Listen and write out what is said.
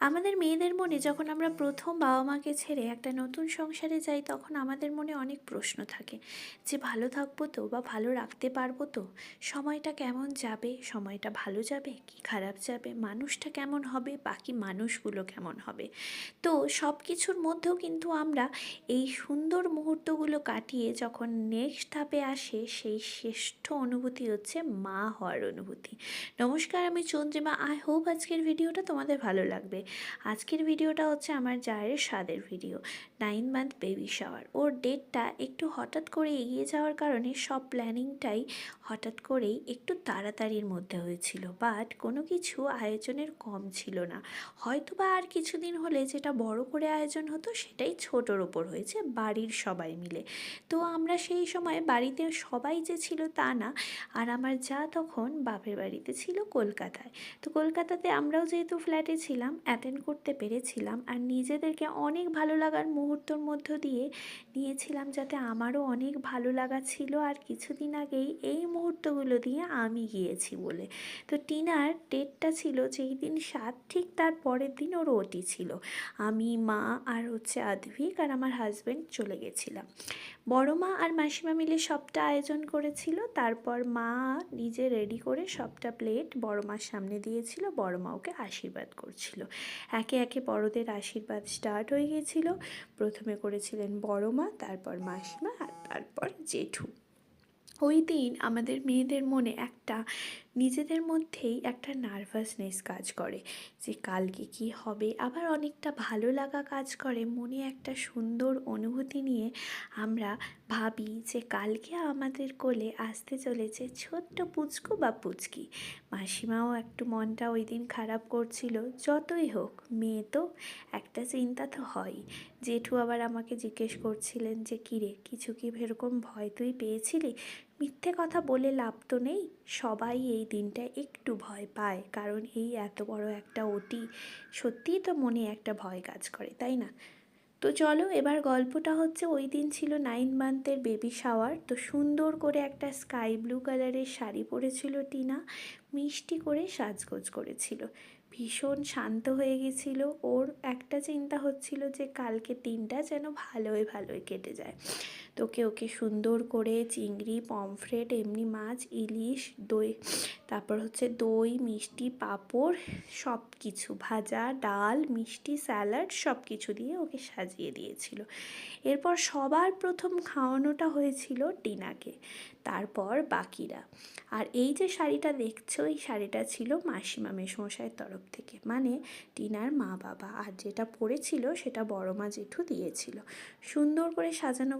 আমাদের মেয়েদের মনে যখন আমরা প্রথম বাবা মাকে ছেড়ে একটা নতুন সংসারে যাই, তখন আমাদের মনে অনেক প্রশ্ন থাকে। যে ভালো থাকব তো বা ভালো রাখতে পারব তো? সময়টা কেমন যাবে? সময়টা ভালো যাবে? কি খারাপ যাবে? মানুষটা কেমন হবে? বাকি মানুষগুলো কেমন হবে? তো সব কিছুর মধ্যেও কিন্তু আমরা এই সুন্দর মুহূর্তগুলো কাটিয়ে যখন নেক্সট ধাপে আসে, সেই শ্রেষ্ঠ অনুভূতি হচ্ছে মা হওয়ার অনুভূতি। নমস্কার, আমি চন্দ্রিমা। আই হোপ আজকের ভিডিওটা তোমাদের ভালো লাগবে। আজকের ভিডিওটা হচ্ছে আমার জায়ের স্বাদের video nine month baby shower ওর ডেটটা একটু হঠাৎ করে এগিয়ে যাওয়ার কারণে সব প্ল্যানিংটাই হঠাৎ করেই একটু তাড়াতাড়ির মধ্যে হয়েছিল। বাট কোনো কিছু আয়োজনের কম ছিল না। হয়তো বা আর কিছুদিন হলে যেটা বড় করে আয়োজন হতো, সেটাই ছোটোর ওপর হয়েছে বাড়ির সবাই মিলে। তো আমরা সেই সময় বাড়িতে সবাই যে ছিল তা না। আর আমার যা তখন বাপের বাড়িতে ছিল কলকাতায়। তো কলকাতাতে আমরাও যেহেতু ফ্ল্যাটে ছিলাম অ্যাটেন্ড করতে পেরেছিলাম আর নিজেদেরকে অনেক ভালো লাগার মুহূর্তর মধ্য দিয়ে নিয়েছিলাম যাতে আমারও অনেক ভালো লাগা ছিল আর কিছুদিন আগেই এই মুহূর্তগুলো দিয়ে আমি গিয়েছি বলে। তো টিনার ডেটটা ছিল যেই দিন সাত, ঠিক তার পরের দিন ওর ওটি ছিল। আমি, মা আর হচ্ছে আধভিক আর আমার হাজব্যান্ড চলে গেছিলাম। বড় মা আর মাসিমা মিলে সবটা আয়োজন করেছিল। তারপর মা নিজে রেডি করে সবটা প্লেট বড় মার সামনে দিয়েছিল। বড় মা ওকে আশীর্বাদ করছিল। একে একে বড়দের আশীর্বাদ স্টার্ট হয়ে গিয়েছিল। প্রথমে করেছিলেন বড় মা তারপর মাসিমা আর তারপর জেঠু। ওই দিন আমাদের মেয়েদের মনে একটা, নিজেদের মধ্যেই একটা নার্ভাসনেস কাজ করে যে কালকে কি হবে? আবার অনেকটা ভালো লাগা কাজ করে। মনে একটা সুন্দর অনুভূতি নিয়ে আমরা ভাবি যে কালকে আমাদের কোলে আসতে চলেছে ছোট্ট পুচকু বা পুচকি। মাসিমাও একটু মনটা ওই দিন খারাপ করছিল। যতই হোক, মেয়ে তো একটা চিন্তা তো হয়ই জেঠু আবার আমাকে জিজ্ঞেস করছিলেন যে, কিরে, কিছু কি এরকম ভয় তুই পেয়েছিলি? মিথ্যে কথা বলে লাভ তো নেই। সবাই এই দিনটা একটু ভয় পায়, কারণ এই এত বড় একটা ওটি সত্যিই তো মনে একটা ভয় কাজ করে, তাই না? তো চলো, এবার গল্পটা হচ্ছে ওই দিন ছিল নাইন মান্থের বেবি শাওয়ার তো সুন্দর করে একটা স্কাই ব্লু কালারের শাড়ি পরেছিল টিনা, মিষ্টি করে সাজগোজ করেছিল। ভীষণ শান্ত হয়ে গেছিল। ওর একটা চিন্তা হচ্ছিল যে, কালকে দিনটা যেন ভালোই ভালোই কেটে যায়। তোকে ওকে সুন্দর করে চিংড়ি, পমফ্রেট, এমনি মাছ, ইলিশ, দই, তারপর হচ্ছে দই, মিষ্টি, পাঁপড় সব কিছু ভাজা, ডাল, মিষ্টি, স্যালাড সব কিছু দিয়ে ওকে সাজিয়ে দিয়েছিল। এরপর সবার প্রথম খাওয়ানোটা হয়েছিল টিনাকে, তারপর বাকিরা। আর এই যে শাড়িটা দেখছ, এই শাড়িটা ছিল মাসিমা মেসমশাইয়ের তরফ থেকে। মানে টিনার মা বাবা আর যেটা পড়েছিল সেটা বড় মা জেঠু দিয়েছিল। সুন্দর করে সাজানো